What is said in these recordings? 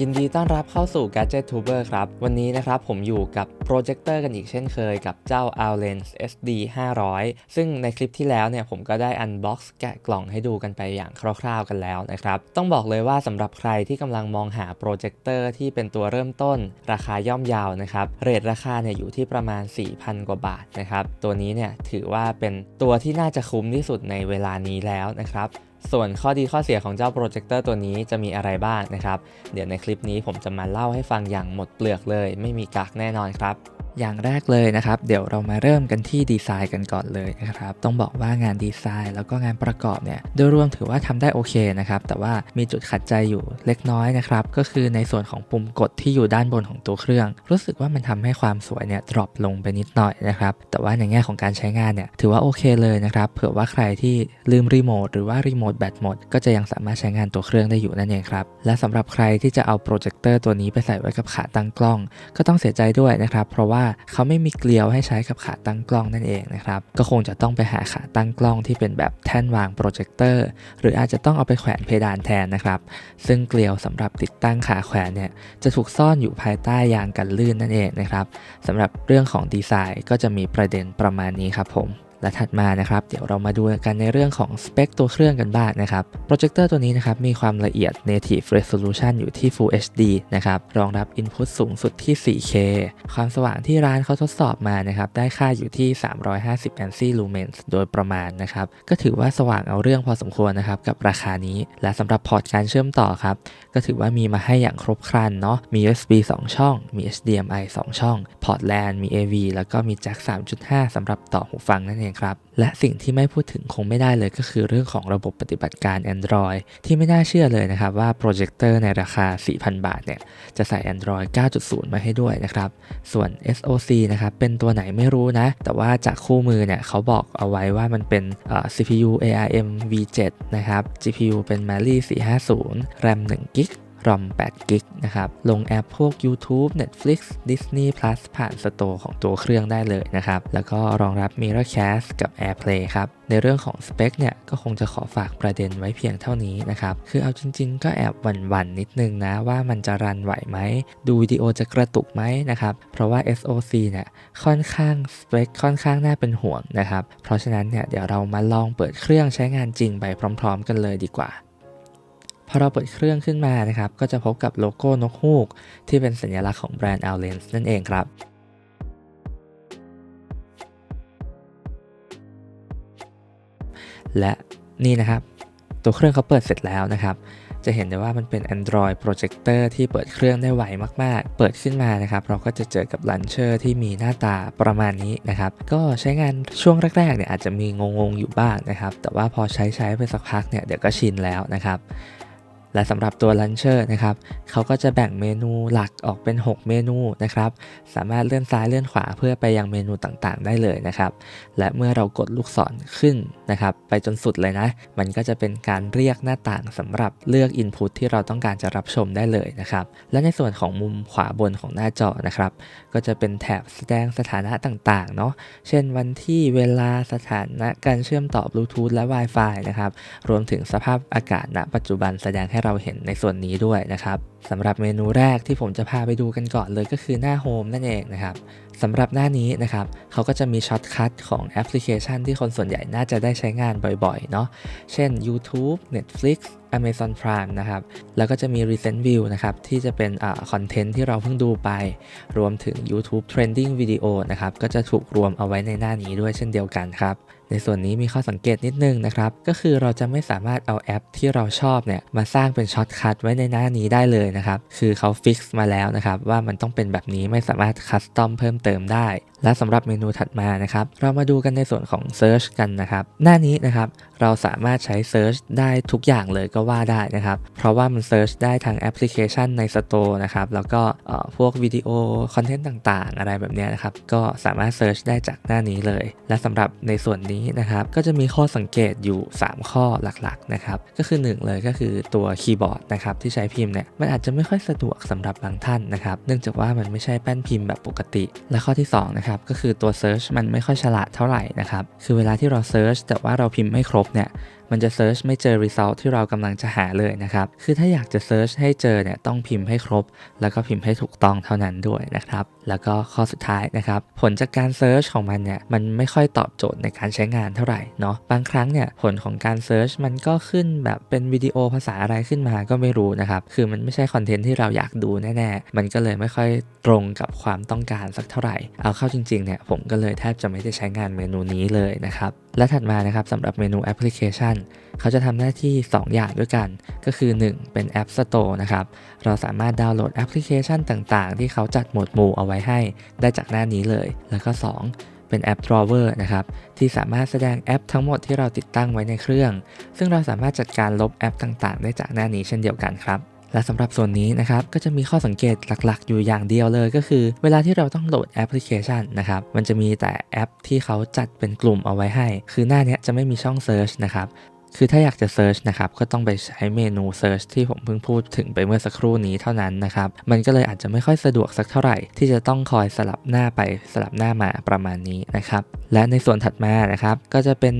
ยินดีต้อนรับเข้าสู่ Gadget Tuber ครับ วันนี้นะครับผมอยู่กับโปรเจคเตอร์กันอีกเช่นเคยกับเจ้า Allens SD 500 ซึ่งในคลิปที่แล้วเนี่ยผมก็ได้ unbox แกะกล่องให้ดูกันไปอย่างคร่าวๆกันแล้วนะครับ ต้องบอกเลยว่าสำหรับใครที่กำลังมองหาโปรเจคเตอร์ที่เป็นตัวเริ่มต้น ราคาย่อมเยาวนะครับเรทราคาเนี่ยอยู่ที่ประมาณ 4,000 กว่าบาทนะครับตัวนี้เนี่ยถือว่าเป็นตัวที่น่าจะคุ้มที่สุดในเวลานี้แล้วนะครับ ส่วนข้อดีข้อเสียของเจ้าโปรเจคเตอร์ตัวนี้จะมีอะไรบ้างนะครับ เดี๋ยวในคลิปนี้ผมจะมาเล่าให้ฟังอย่างหมดเปลือกเลย ไม่มีกักแน่นอนครับ อย่างแรกเลยนะครับ เดี๋ยวเรามาเริ่มกันที่ดีไซน์กันก่อนเลยนะครับ ต้องบอกว่างานดีไซน์ แล้วก็งานประกอบเนี่ยโดยรวมถือว่าทำได้โอเคนะครับ แต่ว่ามีจุดขัดใจอยู่เล็กน้อยนะครับ ก็คือในส่วนของปุ่มกดที่อยู่ด้านบนของตัวเครื่อง รู้สึกว่ามันทำให้ความสวยเนี่ยดรอปลงไปนิดหน่อยนะครับ แต่ว่าในแง่ของการใช้งานเนี่ยถือว่าโอเคเลยนะครับ เผื่อว่าใครที่ลืมรีโมทหรือว่ารีโมทแบตหมดก็จะยังสามารถใช้งานตัวเครื่องได้อยู่นั่นเองครับและสำหรับใครที่จะเอาโปรเจคเตอร์ตัวนี้ไปใส่ไว้กับขาตั้งกล้อง ก็ต้องเสียใจด้วยนะครับ เพราะว่าเขาไม่มีเกลียวให้ใช้กับขาตั้งกล้องนั่นเองนะครับ ก็คงจะต้องไปหาขาตั้งกล้องที่เป็นแบบแท่นวางโปรเจคเตอร์ หรืออาจจะต้องเอาไปแขวนเพดานแทนนะครับ ซึ่งเกลียวสำหรับติดตั้งขาแขวนเนี่ย จะถูกซ่อนอยู่ภายใต้ยางกันลื่นนั่นเองนะครับสำหรับเรื่องของดีไซน์ก็จะมีประเด็นประมาณนี้ครับผม และถัดมานะครับเดี๋ยวเรามาดูกันในเรื่องของสเปคตัวเครื่องกันบ้างนะครับโปรเจคเตอร์ตัวนี้นะครับมีความละเอียด native resolution อยู่ที่ Full HD นะครับรองรับ input สูงสุดที่ 4K ความสว่างที่ร้านเขาทดสอบมานะครับได้ค่าอยู่ที่ 350 ANSI lumens โดยประมาณนะครับก็ถือว่าสว่างเอาเรื่องพอสมควรนะครับกับราคานี้ และสำหรับพอร์ตการเชื่อมต่อครับก็ถือว่ามีมาให้อย่างครบครันเนาะมี USB 2 ช่อง มี HDMI 2 ช่อง พอร์ต LAN มี AV แล้วก็มี Jack 3.5สำหรับต่อหูฟังนั่นเองครับ และสิ่งที่ไม่พูดถึงคงไม่ได้เลยก็คือเรื่องของระบบปฏิบัติการ Android ที่ไม่น่าเชื่อเลยนะครับว่าโปรเจคเตอร์ในราคา 4,000 บาทเนี่ยจะใส่ Android 9.0 มาให้ด้วยนะครับ ส่วน SoC นะครับเป็นตัวไหนไม่รู้นะ แต่ว่าจากคู่มือเนี่ยเขาบอกเอาไว้ว่ามันเป็น CPU ARM V7 นะครับ GPU เป็น Mali 450 RAM 1 g b ROM 8 g b นะครับ ลงแอปพวก YouTube Netflix Disney Plus ผ่านสโตร์ของตัวเครื่องได้เลยนะครับ แล้วก็รองรับ Mirrorcast กับ AirPlay ครับ ในเรื่องของสเปคเนี่ย ก็คงจะขอฝากประเด็นไว้เพียงเท่านี้นะครับ คือเอาจริงๆ ก็แอบหวั่นๆ นิดนึงนะ ว่ามันจะรันไหวไหม ดูวิดีโอจะกระตุกไหมนะครับ เพราะว่า SoC เนี่ย ค่อนข้างสเปคค่อนข้างน่าเป็นห่วงนะครับ เพราะฉะนั้นเนี่ยเดี๋ยวเรามาลองเปิดเครื่องใช้งานจริงไปพร้อม ๆ กันเลยดีกว่า อเราเปิดเครื่องขึ้นมานะครับ ก็จะพบกับโลโก้นกฮูก ที่เป็นสัญลักษณ์ของแบรนด์ Allens นั่นเองครับและนี่นะครับ ตัวเครื่องเขาเปิดเสร็จแล้วนะครับ จะเห็นได้ว่ามันเป็น Android Projector ที่เปิดเครื่องได้ไวมาก ๆ เปิดขึ้นมานะครับ เราก็จะเจอกับลันเชอร์ที่มีหน้าตาประมาณนี้นะครับ ก็ใช้งานช่วงแรก ๆ เนี่ยอาจจะมีงง ๆ อยู่บ้างนะครับ แต่ว่าพอใช้ใช้ไปสักพักเนี่ยเดี๋ยวก็ชินแล้วนะครับ และสำหรับตัวลันเชอร์นะครับเขาก็จะแบ่งเมนูหลักออกเป็น 6 เมนูนะครับ สามารถเลื่อนซ้ายเลื่อนขวาเพื่อไปยังเมนูต่างๆ ได้เลยนะครับ และเมื่อเรากดลูกศรขึ้นนะครับ ไปจนสุดเลยนะ มันก็จะเป็นการเรียกหน้าต่างสำหรับเลือก Input ที่เราต้องการจะรับชมได้เลยนะครับ และในส่วนของมุมขวาบนของหน้าจอนะครับ ก็จะเป็นแถบแสดงสถานะต่างๆ เนาะ เช่นวันที่เวลาสถานะการเชื่อมต่อบลูทูธและ Wi-Fi นะครับ รวมถึงสภาพอากาศณปัจจุบันแสดงให้เราเห็นในส่วนนี้ด้วยนะครับสำหรับเมนูแรกที่ผมจะพาไปดูกันก่อนเลยก็คือหน้าโฮมนั่นเองนะครับสำหรับหน้านี้นะครับเขาก็จะมีช็อตคัทของแอปพลิเคชันที่คนส่วนใหญ่น่าจะได้ใช้งานบ่อยๆเนาะเช่น YouTube Netflix Amazon Prime นะครับ แล้วก็จะมี Recent View นะครับ ที่จะเป็นคอนเทนต์ที่เราเพิ่งดูไป รวมถึง YouTube Trending Video นะครับ ก็จะถูกรวมเอาไว้ในหน้านี้ด้วยเช่นเดียวกันครับ ในส่วนนี้มีข้อสังเกตนิดนึงนะครับ ก็คือเราจะไม่สามารถเอาแอปที่เราชอบเนี่ยมาสร้างเป็นช็อตคัทไว้ในหน้านี้ได้เลยนะครับ คือเขาฟิกซ์มาแล้วนะครับว่ามันต้องเป็นแบบนี้ไม่สามารถคัสตอมเพิ่มเติมได้ และสำหรับเมนูถัดมานะครับ เรามาดูกันในส่วนของ Search กันนะครับ หน้านี้นะครับเราสามารถใช้ Search ได้ทุกอย่างเลยก็ว่าได้นะครับ เพราะว่ามัน Search ได้ทั้งแอปพลิเคชันใน Store นะครับ แล้วก็พวกวิดีโอคอนเทนต์ต่างๆ อะไรแบบนี้นะครับ ก็สามารถ Search ได้จากหน้านี้เลย และสำหรับในส่วนนี้นะครับก็จะมีข้อสังเกตอยู่ 3 ข้อหลักๆนะครับก็คือ 1 เลยก็คือตัวคีย์บอร์ดนะครับที่ใช้พิมพ์เนี่ยมันอาจจะไม่ค่อยสะดวกสำหรับบางท่านนะครับเนื่องจากว่ามันไม่ใช่แป้นพิมพ์แบบปกติ และข้อที่2นะครับก็คือตัว Search มันไม่ค่อยฉลาดเท่าไหร่นะครับคือเวลาที่เรา Search แต่ว่าเราพิมพ์ไม่ครบเนี่ย มันจะ search ไม่เจอ result ที่เรากำลังจะหาเลยนะครับ คือถ้าอยากจะ search ให้เจอเนี่ยต้องพิมพ์ให้ครบ แล้วก็พิมพ์ให้ถูกต้องเท่านั้นด้วยนะครับ แล้วก็ข้อสุดท้ายนะครับ ผลจากการ search ของมันเนี่ยมันไม่ค่อยตอบโจทย์ในการใช้งานเท่าไหร่เนาะบางครั้งเนี่ยผลของการ search มันก็ขึ้นแบบเป็นวิดีโอภาษาอะไรขึ้นมาก็ไม่รู้นะครับ คือมันไม่ใช่คอนเทนต์ที่เราอยากดูแน่ๆ มันก็เลยไม่ค่อยตรงกับความต้องการสักเท่าไหร่ เอาเข้าจริงๆเนี่ยผมก็เลยแทบจะไม่ได้ใช้งานเมนูนี้เลยนะครับ และถัดมานะครับสำหรับเมนูแอปพลิเคชัน เขาจะทำหน้าที่ 2 อย่างด้วยกัน ก็คือ 1 เป็น App Store นะครับ เราสามารถดาวน์โหลดแอปพลิเคชันต่างๆ ที่เขาจัดหมวดหมู่เอาไว้ให้ ได้จากหน้านี้เลย แล้วก็ 2 เป็นแอป Drawer นะครับ ที่สามารถแสดงแอปทั้งหมดที่เราติดตั้งไว้ในเครื่อง ซึ่งเราสามารถจัดการลบแอปต่างๆ ได้จากหน้านี้เช่นเดียวกันครับ และสำหรับส่วนนี้นะครับก็จะมีข้อสังเกตหลักๆ อยู่อย่างเดียวเลยก็คือ เวลาที่เราต้องโหลดแอปพลิเคชันนะครับมันจะมีแต่แอปที่เขาจัดเป็นกลุ่มเอาไว้ให้ คือหน้านี้จะไม่มีช่อง Search นะครับคือถ้าอยากจะ Search นะครับก็ต้องไปใช้เมนู Search ที่ผมเพิ่งพูดถึงไปเมื่อสักครู่นี้เท่านั้นนะครับ มันก็เลยอาจจะไม่ค่อยสะดวกสักเท่าไหร่ ที่จะต้องคอยสลับหน้าไปสลับหน้ามาประมาณนี้นะครับ และในส่วนถัดมานะครับก็จะเป็น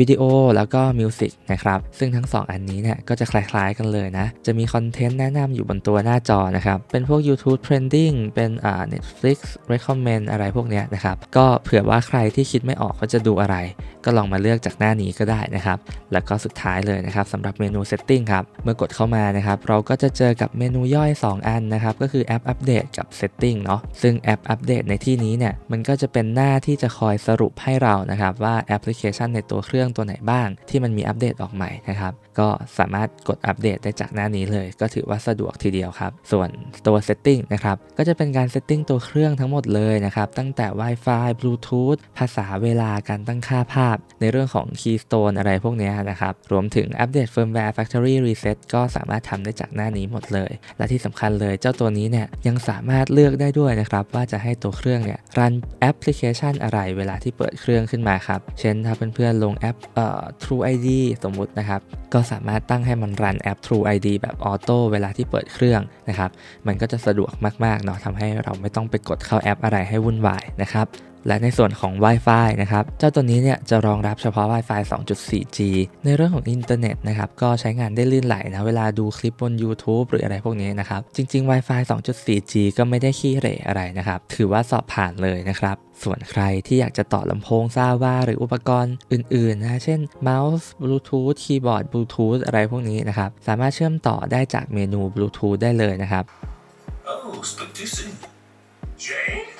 วิดีโอแล้วก็มิวสิกนะครับ ซึ่งทั้ง 2 อันนี้เนี่ยก็จะคล้ายๆกันเลยนะ จะมีคอนเทนต์แนะนำอยู่บนตัวหน้าจอนะครับ เป็นพวก YouTube Trending เป็นอ่า Netflix Recommend อะไรพวกเนี้ยนะครับ ก็เผื่อว่าใครที่คิดไม่ออกว่าจะดูอะไร ก็ลองมาเลือกจากหน้านี้ก็ได้นะครับ แล้วก็สุดท้ายเลยนะครับสำหรับเมนู Setting ครับ เมื่อกดเข้ามานะครับ เราก็จะเจอกับเมนูย่อย 2 อันนะครับ ก็คือแอปอัปเดตกับ Setting เนาะซึ่งแอปอัปเดตในที่นี้เนี่ยมันก็จะเป็นหน้าที่จะคอยสรุปให้เรานะครับว่าแอปพลิเคชันในตัวเครื่องตัวไหนบ้างที่มันมีอัปเดตออกใหม่นะครับ ก็สามารถกดอัปเดตได้จากหน้านี้เลย ก็ถือว่าสะดวกทีเดียวครับ ส่วนตัว Setting นะครับก็จะเป็นการ Setting ตัวเครื่องทั้งหมดเลยนะครับ ตั้งแต่ Wi-Fi Bluetooth ภาษาเวลาการตั้งค่าภาพ ในเรื่องของ Keystone อะไรพวกเนี้ยนะครับ รวมถึงอัปเดต Firmware Factory Reset ก็สามารถทำได้จากหน้านี้หมดเลย และที่สำคัญเลยเจ้าตัวนี้เนี่ยยังสามารถเลือกได้ด้วยนะครับว่าจะให้ตัวเครื่องเนี่ยรันแอปพลิเคชันอะไรเวลาที่เปิดเครื่องขึ้นมาครับเช่นถ้าเพื่อนๆลงแอปเอ่อ True ID สมมุตินะครับก็สามารถตั้งให้มันรันแอป True ID แบบออโต้เวลาที่เปิดเครื่องนะครับ มันก็จะสะดวกมากๆเนาะทำให้เราไม่ต้องไปกดเข้าแอปอะไรให้วุ่นวายนะครับ และในส่วนของ Wi-Fi นะครับ เจ้าตัวนี้เนี่ยจะรองรับเฉพาะ Wi-Fi 2.4G ในเรื่องของอินเทอร์เน็ตนะครับ ก็ใช้งานได้ลื่นไหลนะ เวลาดูคลิปบน YouTube หรืออะไรพวกนี้นะครับ จริง ๆ Wi-Fi 2.4G ก็ไม่ได้ขี้เหร่อะไรนะครับ ถือว่าสอบผ่านเลยนะครับ ส่วนใครที่อยากจะต่อลำโพงซาว่าหรืออุปกรณ์อื่น ๆ นะ เช่นเมาส์บลูทูธคีย์บอร์ดบลูทูธอะไรพวกนี้นะครับ สามารถเชื่อมต่อได้จากเมนูบลูทูธได้เลยนะครับ Oh. Jane?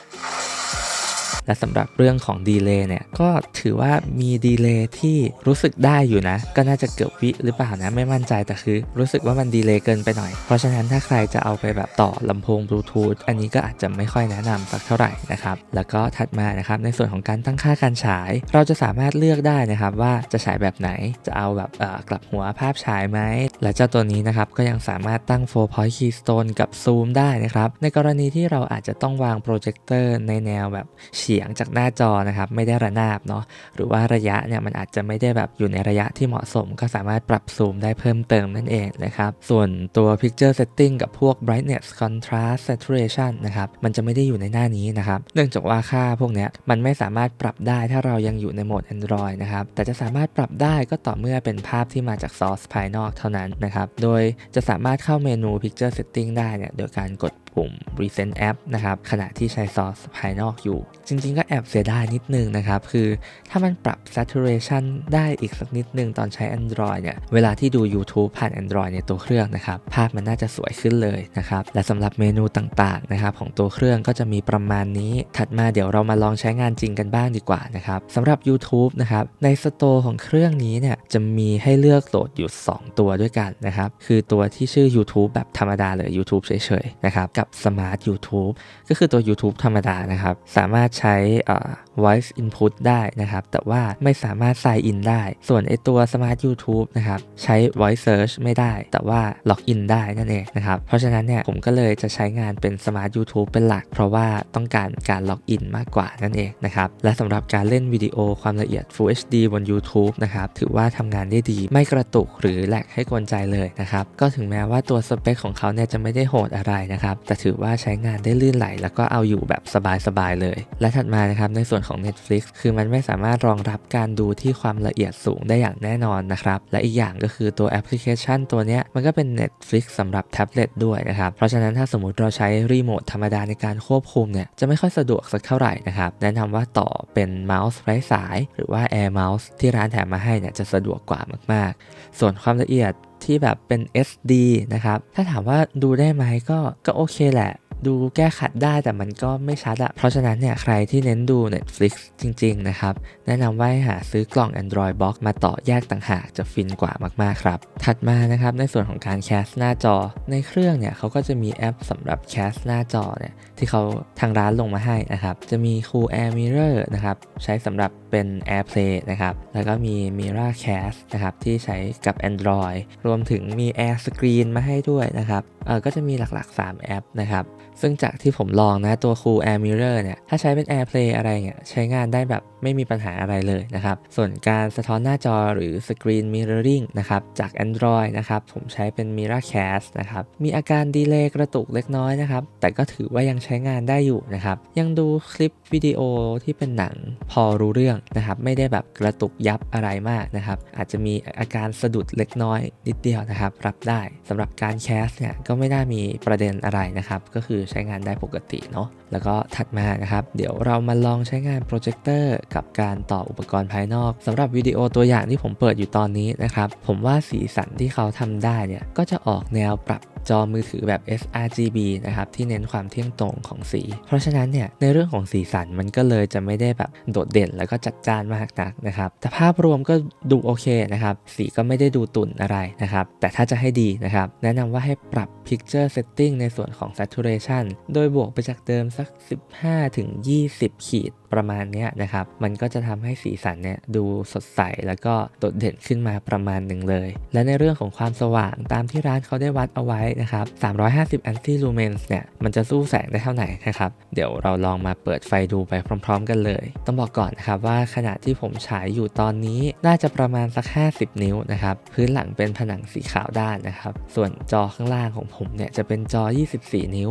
และสำหรับเรื่องของดีเลย์เนี่ยก็ถือว่ามีดีเลย์ที่รู้สึกได้อยู่นะ ก็น่าจะเกือบวิหรือเปล่านะไม่มั่นใจแต่คือ รู้สึกว่ามันดีเลย์เกินไปหน่อย เพราะฉะนั้นถ้าใครจะเอาไปแบบต่อลำโพงบลูทูธอันนี้ก็อาจจะไม่ค่อยแนะนำสักเท่าไหร่นะครับแล้วก็ถัดมานะครับในส่วนของการตั้งค่าการฉาย เราจะสามารถเลือกได้นะครับว่าจะฉายแบบไหนจะเอาแบบกลับหัวภาพฉายไหมและเจ้าตัวนี้นะครับก็ยังสามารถตั้ง 4 point keystone กับซูมได้นะครับในกรณีที่เราอาจจะต้องวางโปรเจคเตอร์ในแนวแบบเฉีียงจากหน้าจอนะครับไม่ได้ระนาบเนาะหรือว่าระยะเนี่ยมันอาจจะไม่ได้แบบอยู่ในระยะที่เหมาะสม ก็สามารถปรับซูมได้เพิ่มเติมนั่นเองนะครับส่วนตัว picture setting กับพวก brightness contrast saturation นะครับมันจะไม่ได้อยู่ในหน้านี้นะครับเนื่องจากว่าค่าพวกเนี้ยมันไม่สามารถปรับได้ถ้าเรายังอยู่ในโหมด Android นะครับแต่จะสามารถปรับได้ก็ต่อเมื่อเป็นภาพที่มาจากซอสภายนอกเท่านั้นนะครับโดยจะสามารถเข้าเมนู picture setting ได้เนี่ยโดยการกด ปุ่ม recent app นะครับขณะที่ใช้ซอสภายนอกอยู่ จริงๆ ก็แอบเสียดายนิดนึงนะครับ คือถ้ามันปรับ saturation ได้อีกสักนิดนึงตอนใช้ Android เนี่ย เวลาที่ดู YouTube ผ่าน Android ในตัวเครื่องนะครับ ภาพมันน่าจะสวยขึ้นเลยนะครับ และสำหรับเมนูต่างๆนะครับของตัวเครื่องก็จะมีประมาณนี้ ถัดมาเดี๋ยวเรามาลองใช้งานจริงกันบ้างดีกว่านะครับสำหรับ YouTube นะครับในสโตร์ของเครื่องนี้เนี่ยจะมีให้เลือกโหลดอยู่ 2 ตัวด้วยกันนะครับคือตัวที่ชื่อ YouTube แบบธรรมดาเลย YouTube เฉยๆนะครับกับ Smart YouTube ก็คือตัว YouTube ธรรมดานะครับ สามารถใช้อ่า voice input ได้นะครับ แต่ว่าไม่สามารถ sign in ได้ ส่วนไอตัว smart YouTube นะครับ ใช้ voice search ไม่ได้ แต่ว่า log in ได้นั่นเองนะครับ เพราะฉะนั้นเนี่ยผมก็เลยจะใช้งานเป็น smart YouTube เป็นหลัก เพราะว่าต้องการการ log in มากกว่านั่นเองนะครับ และสำหรับการเล่นวิดีโอความละเอียด Full HD บน YouTube นะครับ ถือว่าทำงานได้ดี ไม่กระตุกหรือแหลกให้กวนใจเลยนะครับ ก็ถึงแม้ว่าตัวสเปคของเขาเนี่ยจะไม่ได้โหดอะไรนะครับ แต่ถือว่าใช้งานได้ลื่นไหล แล้วก็เอาอยู่แบบสบายๆเลย และถัดมานะครับในส่วนของ Netflix คือมันไม่สามารถรองรับการดูที่ความละเอียดสูงได้อย่างแน่นอนนะครับ และอีกอย่างก็คือตัวแอปพลิเคชันตัวนี้มันก็เป็น Netflix สำหรับแท็บเล็ตด้วยนะครับ เพราะฉะนั้นถ้าสมมติเราใช้รีโมทธรรมดาในการควบคุมเนี่ยจะไม่ค่อยสะดวกสักเท่าไหร่นะครับ แนะนำว่าต่อเป็นเมาส์ไร้สาย หรือว่า Air Mouse ที่ร้านแถมมาให้เนี่ยจะสะดวกกว่ามาก ๆ ส่วนความละเอียดที่แบบเป็น SD นะครับ ถ้าถามว่าดูได้ไหมก็ก็โอเคแหละ ดูแก้ขัดได้แต่มันก็ไม่ชัดอะเพราะฉะนั้นเนี่ยใครที่เน้นดู Netflix จริง ๆ นะครับ แนะนำว่าให้หาซื้อกล่อง Android Box มาต่อแยกต่างหากจะฟินกว่ามากๆครับ ถัดมานะครับในส่วนของการแคสหน้าจอ ในเครื่องเนี่ยเขาก็จะมีแอปสำหรับแคสหน้าจอเนี่ยที่เขาทางร้านลงมาให้นะครับจะมี Cool Air Mirror นะครับใช้สำหรับเป็น AirPlay นะครับแล้วก็มี Mira Cast นะครับที่ใช้กับ Android รวมถึงมี Air Screen มาให้ด้วยนะครับเออก็จะมีหลักๆ 3 แอปนะครับซึ่งจากที่ผมลองนะตัว Cool Air Mirror เนี่ย ถ้าใช้เป็น AirPlay อะไรเนี่ยใช้งานได้แบบไม่มีปัญหาอะไรเลยนะครับ ส่วนการสะท้อนหน้าจอหรือ Screen Mirroring นะครับ จาก Android นะครับ ผมใช้เป็น Mira Cast นะครับ มีอาการดีเลย์กระตุกเล็กน้อยนะครับ แต่ก็ถือว่ายังใช้งานได้อยู่นะครับ ยังดูคลิปวิดีโอที่เป็นหนังพอรู้เรื่องนะครับ ไม่ได้แบบกระตุกยับอะไรมากนะครับ อาจจะมีอาการสะดุดเล็กน้อยนิดเดียวนะครับ รับได้สำหรับการแคสเนี่ยก็ไม่น่ามีประเด็นอะไรนะครับก็คือใช้งานได้ปกติเนาะแล้วก็ถัดมานะครับเดี๋ยวเรามาลองใช้งานโปรเจคเตอร์กับการต่ออุปกรณ์ภายนอกสำหรับวิดีโอตัวอย่างที่ผมเปิดอยู่ตอนนี้นะครับผมว่าสีสันที่เขาทำได้เนี่ยก็จะออกแนวปรับ จอมือถือแบบ sRGB นะครับที่เน้นความเที่ยงตรงของสี เพราะฉะนั้นเนี่ยในเรื่องของสีสันมันก็เลยจะไม่ได้แบบโดดเด่นแล้วก็จัดจ้านมากนักนะครับแต่ภาพรวมก็ดูโอเคนะครับสีก็ไม่ได้ดูตุ่นอะไรนะครับแต่ถ้าจะให้ดีนะครับแนะนำว่าให้ปรับ Picture Setting ในส่วนของ Saturation โดยบวกไปจากเดิมสัก 15ถึง20 ขีดประมาณนี้นะครับ มันก็จะทำให้สีสันเนี่ยดูสดใสแล้วก็โดดเด่นขึ้นมาประมาณหนึ่งเลย และในเรื่องของความสว่างตามที่ร้านเขาได้วัดเอาไว้นะครับ350 anti lumens เนี่ยมันจะสู้แสงได้เท่าไหร่นะครับ เดี๋ยวเราลองมาเปิดไฟดูไปพร้อม ๆ กันเลย ต้องบอกก่อนนะครับว่าขณะที่ผมฉายอยู่ตอนนี้น่าจะประมาณสัก 50 นิ้วนะครับพื้นหลังเป็นผนังสีขาวด้านนะครับส่วนจอข้างล่างของผมเนี่ยจะเป็นจอ 24 นิ้ว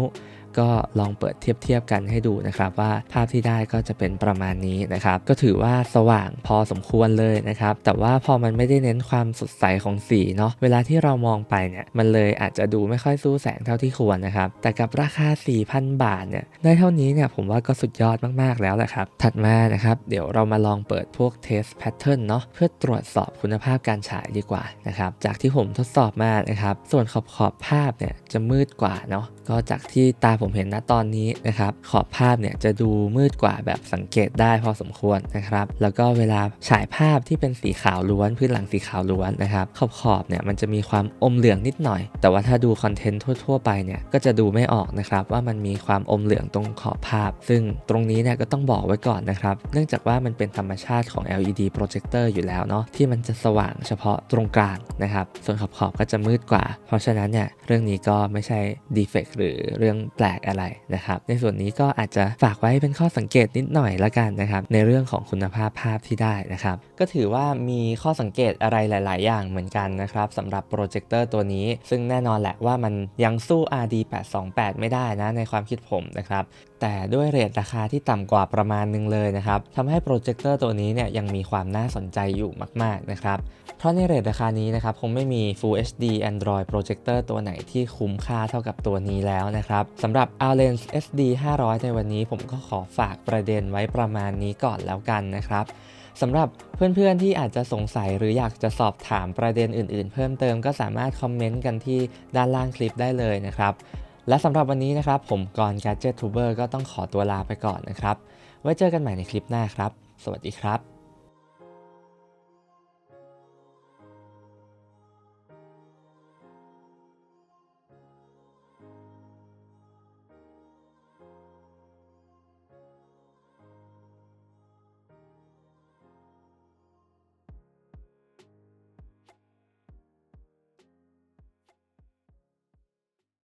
ก็ลองเปิดเทียบเทียบกันให้ดูนะครับว่าภาพที่ได้ก็จะเป็นประมาณนี้นะครับ ก็ถือว่าสว่างพอสมควรเลยนะครับ แต่ว่าพอมันไม่ได้เน้นความสดใสของสีเนาะเวลาที่เรามองไปเนี่ยมันเลยอาจจะดูไม่ค่อยสู้แสงเท่าที่ควรนะครับ แต่กับราคา 4,000 บาทเนี่ยได้เท่านี้เนี่ยผมว่าก็สุดยอดมากๆแล้วแหละครับ ถัดมานะครับ เดี๋ยวเรามาลองเปิดพวก test pattern เนาะเพื่อตรวจสอบคุณภาพการฉายดีกว่านะครับ จากที่ผมทดสอบมานะครับ ส่วนขอบขอบภาพเนี่ยจะมืดกว่าเนาะก็จากที่ตาผผมเห็นณตอนนี้นะครับขอบภาพเนี่ยจะดูมืดกว่าแบบสังเกตได้พอสมควรนะครับ แล้วก็เวลาฉายภาพที่เป็นสีขาวล้วนพื้นหลังสีขาวล้วนนะครับขอบขอบเนี่ยมันจะมีความอมเหลืองนิดหน่อย แต่ว่าถ้าดูคอนเทนต์ทั่ว ๆ ไปเนี่ยก็จะดูไม่ออกนะครับว่ามันมีความอมเหลืองตรงขอบภาพ ซึ่งตรงนี้เนี่ยก็ต้องบอกไว้ก่อนนะครับเนื่องจากว่ามันเป็นธรรมชาติของ LED โปรเจคเตอร์อยู่แล้วเนาะที่มันจะสว่างเฉพาะตรงกลางนะครับส่วนขอบขอบก็จะมืดกว่า เพราะฉะนั้นเนี่ยเรื่องนี้ก็ไม่ใช่ดีเฟกหรือเรื่องแปลกอะไรนะครับ ในส่วนนี้ก็อาจจะฝากไว้เป็นข้อสังเกตนิดหน่อยละกันนะครับ ในเรื่องของคุณภาพภาพที่ได้นะครับ ก็ถือว่ามีข้อสังเกตอะไรหลาย ๆ อย่างเหมือนกันนะครับสำหรับโปรเจคเตอร์ตัวนี้ ซึ่งแน่นอนแหละว่ามันยังสู้ RD 828 ไม่ได้นะในความคิดผมนะครับ แต่ด้วยเรทราคาที่ต่ำกว่าประมาณนึงเลยนะครับทำให้โปรเจคเตอร์ตัวนี้เนี่ยยังมีความน่าสนใจอยู่มาก ๆ นะครับ เพราะในเรทราคานี้นะครับคงไม่มี Full HD Android Projector ตัวไหนที่คุ้มค่าเท่ากับตัวนี้แล้วนะครับสำหรับ Alens SD 500 ในวันนี้ผมก็ขอฝากประเด็นไว้ประมาณนี้ก่อนแล้วกันนะครับสำหรับเพื่อนๆที่อาจจะสงสัยหรืออยากจะสอบถามประเด็นอื่นๆ เพิ่มเติมก็สามารถคอมเมนต์กันที่ด้านล่างคลิปได้เลยนะครับ และสำหรับวันนี้นะครับ ผมกร Gadget Tuber ก็ต้องขอตัวลาไปก่อนนะครับ ไว้เจอกันใหม่ในคลิปหน้าครับ สวัสดีครับ